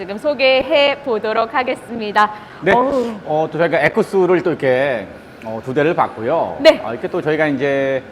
지금 소개해 보도록 하겠습니다. 네. 어우, 어, 또 저희가 에쿠스를 또 이렇게 어, 두 대를 봤고요. 네. 어, 이렇게 또 저희가 이제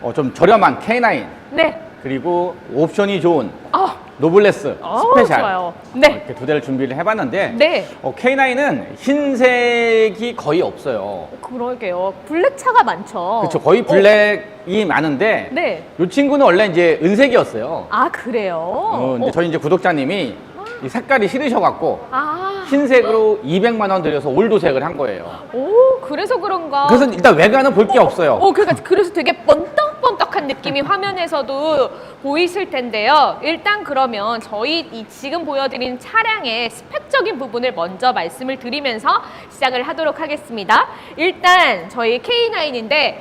어, 좀 저렴한 K9 네. 그리고 옵션이 좋은 아, 노블레스 어, 스페셜 좋아요. 어, 네. 이렇게 두 대를 준비를 해봤는데 네. 어, K9은 흰색이 거의 없어요. 그러게요. 블랙차가 많죠. 그렇죠. 거의 블랙이 많은데 네. 이 친구는 원래 이제 은색이었어요. 아, 그래요? 어, 근데 어. 저희 이제 구독자님이 이 색깔이 싫으셔갖고 아, 흰색으로 200만 원 들여서 올도색을 한 거예요. 오, 그래서 그런가? 그래서 일단 외관은 볼 게 없어요. 어, 그러니까 그래서 되게 번떡 느낌이 화면에서도 보이실 텐데요. 일단 그러면 저희 이 지금 보여드린 차량의 스펙적인 부분을 먼저 말씀을 드리면서 시작을 하도록 하겠습니다. 일단 저희 K9인데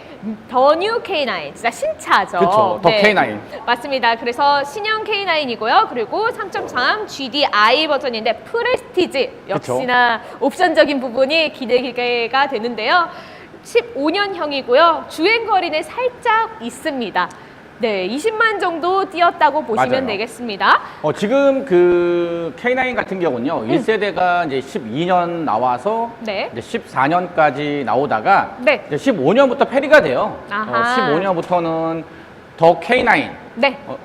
더 뉴 K9, 진짜 신차죠. 네. 그쵸, 더 K9. 맞습니다. 그래서 신형 K9이고요. 그리고 3.3 GDI 버전인데 프레스티지 역시나 옵션적인 부분이 기대가 되는데요. 15년형이고요. 주행 거리는 살짝 있습니다. 네, 20만 정도 뛰었다고 보시면 맞아요. 되겠습니다. 어, 지금 그 K9 같은 경우는요, 음. 1세대가 이제 12년 나와서 네. 이제 14년까지 나오다가 네. 이제 15년부터 페리가 돼요. 어, 아하. 15년부터는 더 K9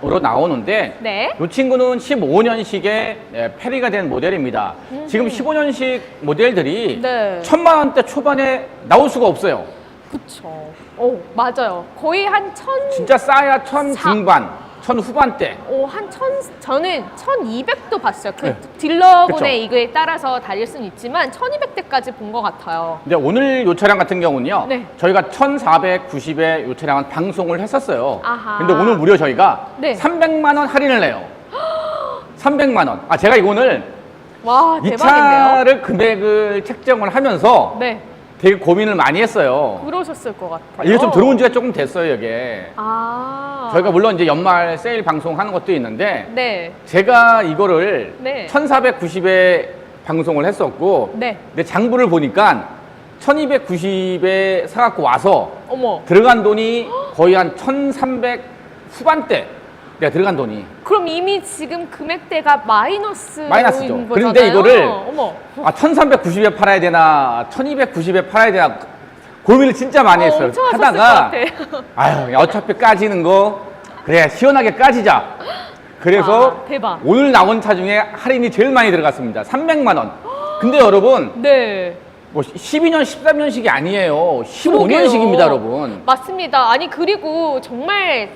으로 네. 나오는데 네. 이 친구는 15년식의 페리가 된 모델입니다. 지금 15년식 모델들이 네. 천만 원대 초반에 나올 수가 없어요. 그쵸. 오, 맞아요. 거의 한 천, 진짜 싸야 천 사- 중반, 천 후반대. 오, 한 천, 저는 1200도 봤어요. 그 네. 딜러분의 그쵸. 이거에 따라서 달릴 수는 있지만 1200대까지 본 것 같아요. 근데 오늘 이 차량 같은 경우는요. 네. 저희가 1490에 이 차량은 방송을 했었어요. 아하. 근데 오늘 무려 저희가 네. 300만 원 할인을 내요. 300만 원. 아, 제가 이거는 와, 이 대박인데요? 차를 금액을 책정을 하면서 네. 되게 고민을 많이 했어요. 그러셨을 것 같아요. 아, 이게 좀 들어온 지가 조금 됐어요, 이게. 아. 저희가 물론 이제 연말 세일 방송하는 것도 있는데 네. 제가 이거를 네. 1490에 방송을 했었고 네. 근데 장부를 보니까 1290에 사갖고 와서 어머. 들어간 돈이 거의 한 1300 후반대 내가 들어간 돈이 그럼 이미 지금 금액대가 마이너스 마이너스죠. 그런데 이거를 어머. 아 1390에 팔아야 되나 1290에 팔아야 되나 고민을 진짜 많이 어, 했어요. 엄청 하다가 것 같아. 아유 어차피 까지는 거 그래 시원하게 까지자. 그래서 아, 대박. 오늘 나온 차 중에 할인이 제일 많이 들어갔습니다. 300만 원. 근데 여러분 네. 뭐 12년 13년식이 아니에요. 그러게요. 15년식입니다, 여러분. 맞습니다. 아니 그리고 정말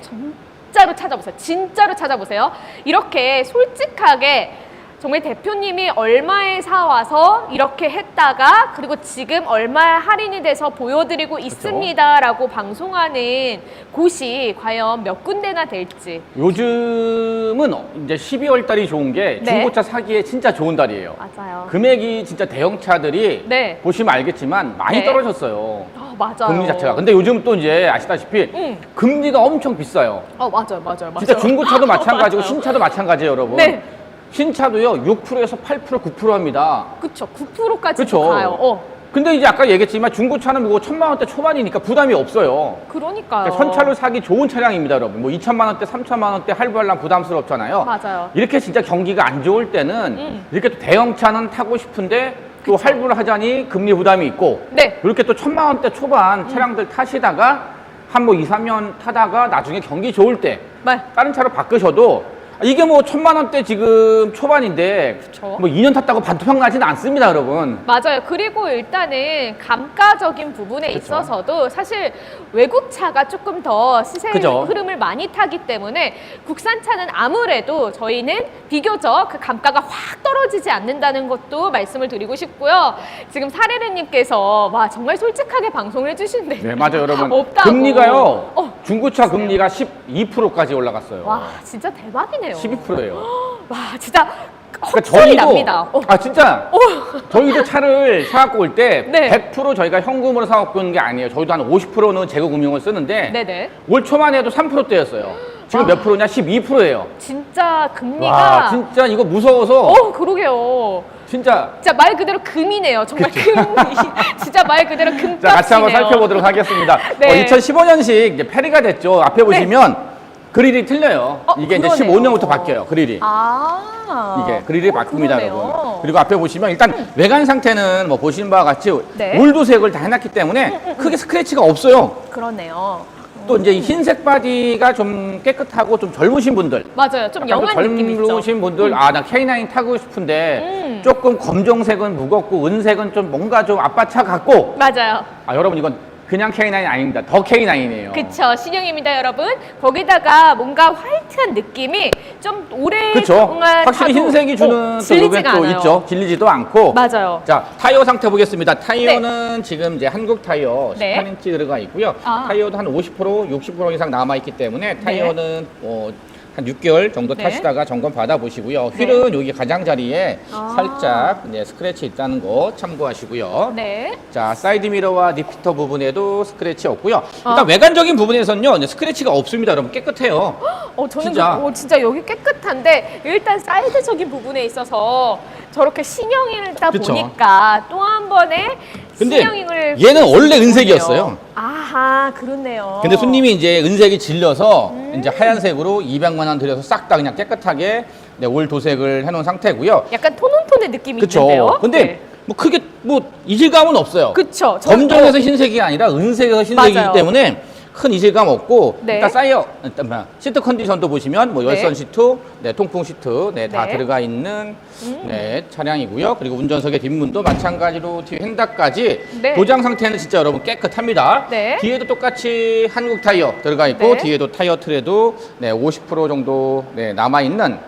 진짜로 찾아보세요. 진짜로 찾아보세요. 이렇게 솔직하게 정말 대표님이 얼마에 사와서 이렇게 했다가 그리고 지금 얼마 할인이 돼서 보여드리고 있습니다라고 방송하는 곳이 과연 몇 군데나 될지 요즘은 이제 12월 달이 좋은 게 네. 중고차 사기에 진짜 좋은 달이에요. 맞아요. 금액이 진짜 대형차들이 네. 보시면 알겠지만 많이 네. 떨어졌어요. 아, 맞아요. 금리 자체가. 근데 요즘 또 이제 아시다시피 응. 금리가 엄청 비싸요. 어 맞아요, 맞아요, 맞아요. 진짜 중고차도 마찬가지고 맞아요. 신차도 마찬가지예요, 여러분. 네. 신차도요 6%에서 8% 9%입니다. 그쵸, 9%까지 그쵸. 가요. 어, 근데 이제 아까 얘기했지만 중고차는 뭐 천만 원대 초반이니까 부담이 없어요. 그러니까요. 그러니까 선차로 사기 좋은 차량입니다, 여러분. 뭐 2천만 원대, 3천만 원대 할부하려면 부담스럽잖아요. 맞아요. 이렇게 진짜 경기가 안 좋을 때는 음. 이렇게 또 대형차는 타고 싶은데 또 할부를 하자니 금리 부담이 있고 네. 이렇게 또 천만 원대 초반 차량들 타시다가 한 뭐 2, 3년 타다가 나중에 경기 좋을 때 네. 다른 차로 바꾸셔도 이게 뭐 천만 원대 지금 초반인데 그쵸. 뭐 2년 탔다고 반토막 나지는 않습니다, 여러분. 맞아요. 그리고 일단은 감가적인 부분에 그쵸. 있어서도 사실 외국 차가 조금 더 시세 그죠. 흐름을 많이 타기 때문에 국산 차는 아무래도 저희는 비교적 그 감가가 확 떨어지지 않는다는 것도 말씀을 드리고 싶고요. 지금 사례르님께서 와 정말 솔직하게 방송을 해주신대. 네, 맞아요, 여러분. 없다고. 금리가요. 어. 중고차 금리가 12%까지 올라갔어요. 와 진짜 대박이네요. 12%예요. 와 진짜 그러니까 헛소리 납니다. 어. 아 진짜 저희도 차를 사갖고 올때 네. 100% 저희가 현금으로 사갖고 오는 게 아니에요. 저희도 한 50%는 재고금융을 쓰는데 네네. 올 초만 해도 3%대였어요. 지금 몇 프로냐? 12%예요. 진짜 금리가 와 진짜 이거 무서워서 어 그러게요. 진짜 진짜 말 그대로 금이네요. 정말 금. 진짜 말 그대로 금값이네요. 자 같이 한번 살펴보도록 하겠습니다. 네. 2015년식 이제 페리가 됐죠. 앞에 보시면 그릴이 틀려요. 어, 이게 그러네요. 이제 15년부터 바뀌어요. 그릴이. 아. 아, 이게 그릴이 어, 바뀝니다, 그러네요. 여러분. 그리고 앞에 보시면 일단 외관 상태는 뭐 보시는 바와 같이 네. 울도색을 다 해놨기 때문에 크게 스크래치가 없어요. 그러네요. 또 이제 이 흰색 바디가 좀 깨끗하고 좀 젊으신 분들 맞아요. 좀 약간 영한 좀 느낌 있죠. 젊으신 분들 아 나 K9 타고 싶은데 음. 조금 검정색은 무겁고 은색은 좀 뭔가 좀 아빠 차 같고 맞아요. 아 여러분 이건 그냥 K9 아닙니다. 더 K9이에요. 그쵸 신형입니다 여러분. 거기다가 뭔가 화이트한 느낌이 좀 오래 그쵸? 동안 확실히 흰색이 어, 주는 또 질리지가 요게 또 않아요. 있죠. 질리지도 않고. 맞아요. 자 타이어 상태 보겠습니다. 타이어는 지금 이제 한국 타이어 네. 18인치 들어가 있고요. 아. 타이어도 한 50% 60% 이상 남아 있기 때문에 타이어는 어, 한 6개월 정도 네. 타시다가 점검 받아 보시고요 네. 휠은 여기 가장자리에 아. 살짝 네, 스크래치 있다는 거 참고하시고요 네 자 사이드 미러와 리피터 부분에도 스크래치 없고요 일단 아. 외관적인 부분에서는요 이제 스크래치가 없습니다 여러분 깨끗해요 어, 저는 진짜. 그, 어, 진짜 여기 깨끗한데 일단 사이드적인 부분에 있어서 저렇게 신형이다 그쵸. 보니까 또 한 번에 근데 신형을 얘는 원래. 은색이었어요. 아하 그렇네요 근데 손님이 이제 은색이 질려서 음. 이제 하얀색으로 200만 원 들여서 싹 다 그냥 깨끗하게 네, 올 도색을 해놓은 상태고요. 약간 톤온톤의 느낌이 그쵸. 있는데요 근데 네. 뭐 크게 뭐 이질감은 없어요. 그쵸 저는 검정에서 흰색이 아니라 은색에서 흰색이기 맞아요. 때문에 큰 이질감 없고 네. 일단 사이어 일단 뭐야, 시트 컨디션도 보시면 뭐 네. 열선 시트, 네, 통풍 시트 네, 다 네. 들어가 있는 음. 네, 차량이고요. 그리고 운전석의 뒷문도 마찬가지로 뒤 핸다까지 네. 도장 상태는 진짜 여러분 깨끗합니다. 네. 뒤에도 똑같이 한국 타이어 들어가 있고 네. 뒤에도 타이어 트레도 네, 50% 정도 네, 남아 있는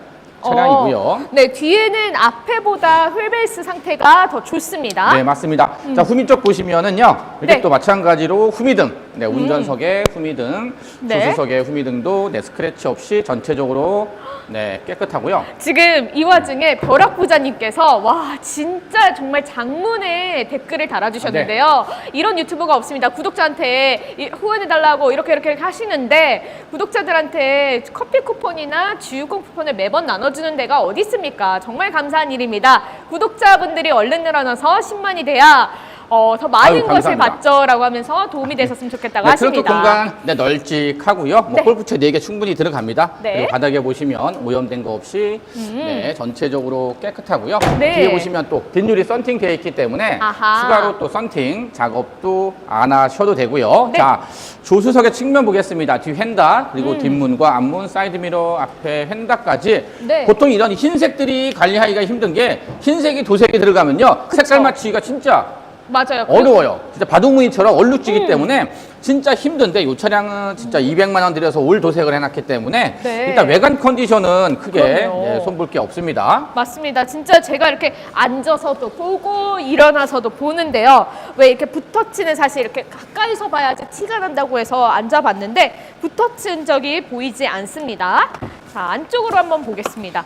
차량이고요. 어, 네, 뒤에는 앞에보다 휠베이스 상태가 더 좋습니다. 네, 맞습니다. 자, 후미 쪽 보시면은요. 이렇게 네. 또 마찬가지로 후미등. 네, 운전석에 후미 등, 네. 조수석에 후미 등도 네, 스크래치 없이 전체적으로 네, 깨끗하고요. 지금 이 와중에 벼락 부자님께서 와 진짜 정말 장문의 댓글을 달아주셨는데요. 네. 이런 유튜버가 없습니다. 구독자한테 이- 후원해달라고 이렇게 이렇게 하시는데 구독자들한테 커피 쿠폰이나 주유권 쿠폰을 매번 나눠주는 데가 어디 있습니까? 정말 감사한 일입니다. 구독자분들이 얼른 늘어나서 10만이 돼야 어, 더 많은 아유, 것을 감사합니다. 받죠라고 하면서 도움이 되셨으면 좋겠다고 네, 트로트 하십니다. 공간 네, 널찍하고요. 뭐 네. 골프채 4개 충분히 들어갑니다. 네. 그리고 바닥에 보시면 오염된 거 없이 네, 전체적으로 깨끗하고요. 음. 네. 뒤에 보시면 또 뒷유리 썬팅 되어 있기 때문에 아하. 추가로 또 썬팅 작업도 안 하셔도 되고요. 네. 자, 조수석의 측면 보겠습니다. 뒤 휀다 그리고 음. 뒷문과 앞문 사이드 미러 앞에 휀다까지 네. 보통 이런 흰색들이 관리하기가 힘든 게 흰색이 도색이 들어가면요. 색깔 맞추기가 진짜 맞아요. 어려워요. 진짜 바둑무늬처럼 얼룩지기 음. 때문에 진짜 힘든데 이 차량은 진짜 200만 원 들여서 올 도색을 해놨기 때문에 네. 일단 외관 컨디션은 크게. 네, 손볼 게 없습니다. 맞습니다. 진짜 제가 이렇게 앉아서도 보고 일어나서도 보는데요. 왜 이렇게 붓터치는 사실 이렇게 가까이서 봐야지 티가 난다고 해서 앉아봤는데 붓터친 적이 보이지 않습니다. 자 안쪽으로 한번 보겠습니다.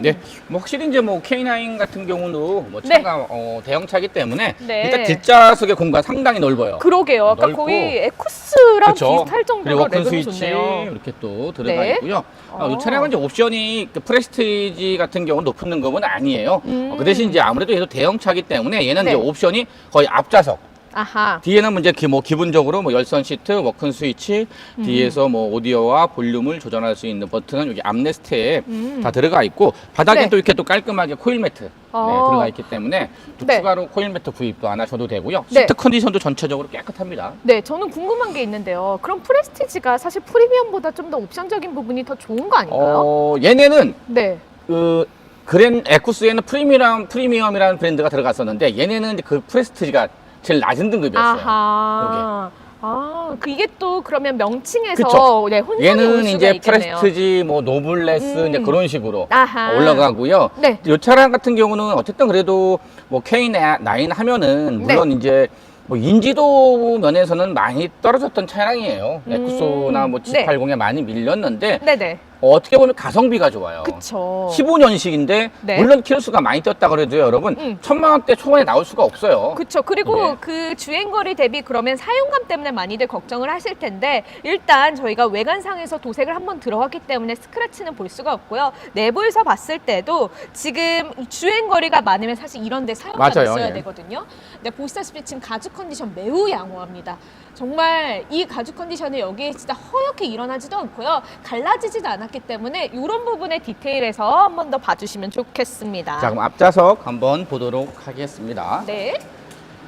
네, 뭐 확실히 이제 뭐 K9 같은 경우도 뭐 네. 차가 어, 대형차기 때문에 네. 일단 뒷좌석의 공간 상당히 넓어요. 그러게요. 아까 넓고. 거의 에쿠스랑 그렇죠. 비슷할 그리고 정도로 워큰 레벨이 스위치 좋네요. 이렇게 또 들어가 네. 있고요. 어, 어. 이 차량은 이제 옵션이 그 프레스티지 같은 경우는 높은 등급은 아니에요. 음. 어, 그 대신 이제 아무래도 얘도 대형차기 때문에 얘는 네. 이제 옵션이 거의 앞좌석. 아하. 뒤에는 뭐 이제 기- 뭐 기본적으로 뭐 열선 시트, 워큰 스위치, 음. 뒤에서 뭐 오디오와 볼륨을 조절할 수 있는 버튼은 여기 암레스트에 음. 다 들어가 있고 바닥에 네. 또 이렇게 또 깔끔하게 코일 매트 네, 어. 들어가 있기 때문에 또 네. 추가로 코일 매트 구입도 안 하셔도 되고요. 네. 시트 컨디션도 전체적으로 깨끗합니다. 네, 저는 궁금한 게 있는데요. 그럼 프레스티지가 사실 프리미엄보다 좀 더 옵션적인 부분이 더 좋은 거 아닌가요? 어, 얘네는 네. 그 그랜 에쿠스에는 프리미엄 프리미엄이라는 브랜드가 들어갔었는데 얘네는 그 프레스티지가 제일 낮은 등급이었어요. 아하. 아, 그 이게 또 그러면 명칭에서 그쵸. 네, 혼선이 올 얘는 수가 이제 있겠네요. 프레스티지, 뭐 노블레스 음. 이제 그런 식으로 아하. 올라가고요. 네. 이 차량 같은 경우는 어쨌든 그래도 뭐 K9 하면은 네. 물론 이제 뭐 인지도 면에서는 많이 떨어졌던 차량이에요. 음. 에쿠소나 뭐 네. G80에 많이 밀렸는데 네네. 어떻게 보면 가성비가 좋아요. 그쵸. 15년식인데 네. 물론 키로수가 많이 뛰었다 그래도 여러분 음. 천만 원대 초반에 나올 수가 없어요. 그쵸. 그리고 네. 그 주행거리 대비 그러면 사용감 때문에 많이들 걱정을 하실 텐데 일단 저희가 외관상에서 도색을 한번 들어갔기 때문에 스크래치는 볼 수가 없고요. 내부에서 봤을 때도 지금 이 주행거리가 많으면 사실 이런 데 사용감이 맞아요. 있어야 예. 되거든요. 근데 보시다시피 지금 가죽 컨디션 매우 양호합니다. 정말 이 가죽 컨디션에 여기에 진짜 허옇게 일어나지도 않고요. 갈라지지도 않았기 하셨기 때문에 이런 부분의 디테일에서 한 번 더 봐주시면 좋겠습니다. 자, 그럼 앞좌석 한번 보도록 하겠습니다. 네.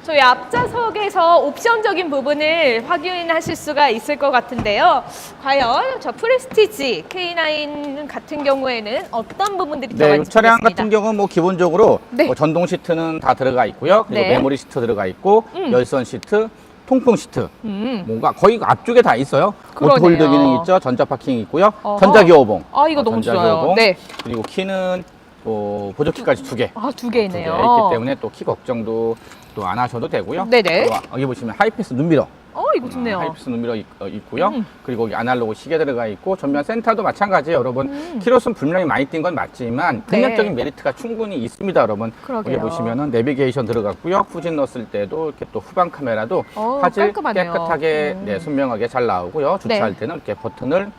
저희 앞좌석에서 옵션적인 부분을 확인하실 수가 있을 것 같은데요. 과연 저 프레스티지 K9 같은 경우에는 어떤 부분들이 네, 이 들어갈지 차량 보겠습니다. 같은 경우는 뭐 기본적으로 네. 뭐 전동 시트는 다 들어가 있고요. 그리고 네. 메모리 시트 들어가 있고 음. 열선 시트, 통풍 시트, 음. 뭔가 거의 앞쪽에 다 있어요. 그러네요. 오토홀드 기능 있죠. 전자 파킹 있고요. 어허. 전자 기어봉. 아, 이거 어, 너무 전자 좋아요. 기어봉. 네. 그리고 키는 또 보조키까지 두 개. 아, 두개두 개. 있기 때문에 또 키 걱정도 또 안 하셔도 되고요. 네네. 또 여기 보시면 하이패스 눈미러. 어, 이거 좋네요. 하이패스 눈미러 있, 고요 음. 그리고 여기 아날로그 시계 들어가 있고 전면 센터도 마찬가지예요, 여러분. 음. 키로수는 분명히 많이 뛴 건 맞지만 네. 금액적인 메리트가 충분히 있습니다, 여러분. 그러게요. 여기 보시면은 내비게이션 들어갔고요. 후진 넣었을 때도 이렇게 또 후방 카메라도 어, 화질 깔끔하네요. 깨끗하게 음. 네, 선명하게 잘 나오고요. 주차할 네. 때는 이렇게 버튼을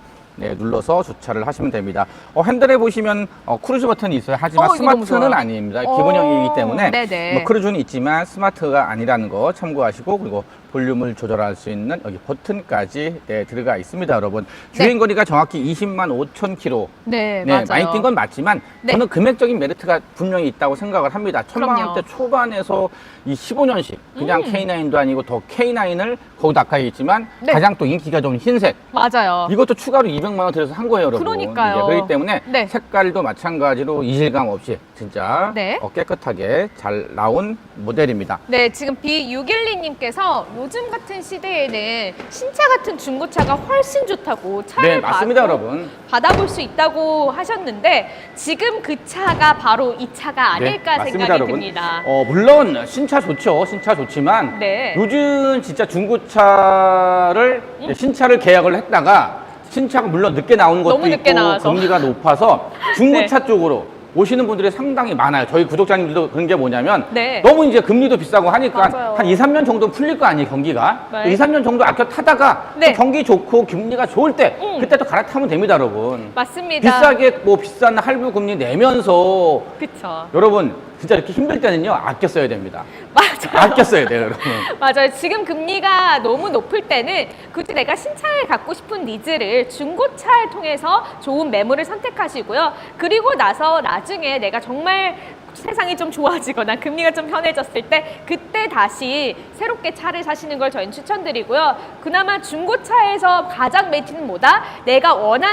네, 눌러서 주차를 하시면 됩니다. 어, 핸들에 보시면 어, 크루즈 버튼이 있어요. 하지만 어, 이거 너무 스마트는 좋아요. 아닙니다. 어, 기본형이기 때문에 네네. 뭐 크루즈는 있지만 스마트가 아니라는 거 참고하시고 그리고 볼륨을 조절할 수 있는 여기 버튼까지 네, 들어가 있습니다, 여러분. 주행 거리가 정확히 20만 5천 킬로. 네, 네, 맞아요. 많이 뛴 건 맞지만 네. 저는 금액적인 메리트가 분명히 있다고 생각을 합니다. 천만 그럼요. 원대 초반에서 이 15년식 그냥 음. K9도 아니고 더 K9을 거기도 아까 있지만 네. 가장 또 인기가 좀 흰색 맞아요. 이것도 추가로 200만 원 들여서 한 거예요, 여러분. 그러니까요. 예, 그렇기 때문에 네. 색깔도 마찬가지로 이질감 없이 진짜 네. 어, 깨끗하게 잘 나온 모델입니다. 네, 지금 B612님께서 요즘 같은 시대에는 신차 같은 중고차가 훨씬 좋다고 차를 네, 맞습니다, 봐도 여러분. 받아볼 수 있다고 하셨는데 지금 그 차가 바로 이 차가 아닐까 네, 생각이 듭니다. 어, 물론 신차 좋죠. 신차 좋지만 네. 요즘 진짜 중고차를 음. 신차를 계약을 했다가 신차가 물론 늦게 나오는 것도 너무 늦게 있고 나와서. 금리가 높아서 중고차 쪽으로 오시는 분들이 상당히 많아요. 저희 구독자님들도 그런 게 뭐냐면 네. 너무 이제 금리도 비싸고 하니까 맞아요. 한 2, 3년 정도 풀릴 거 아니에요, 경기가. 네. 2, 3년 정도 아껴 타다가 네. 또 경기 좋고 금리가 좋을 때 음. 그때 또 갈아타면 됩니다, 여러분. 맞습니다. 비싸게 뭐 비싼 할부 금리 내면서 그쵸. 여러분 진짜 이렇게 힘들 때는요 아껴 써야 됩니다. 맞아요. 아껴 써야 돼요, 여러분. 맞아요. 지금 금리가 너무 높을 때는 굳이 내가 신차를 갖고 싶은 니즈를 중고차를 통해서 좋은 매물을 선택하시고요. 그리고 나서 나중에 내가 정말 세상이 좀 좋아지거나 금리가 좀 편해졌을 때 그때 다시 새롭게 차를 사시는 걸 저희는 추천드리고요. 그나마 중고차에서 가장 메리트는 뭐다? 내가 원하는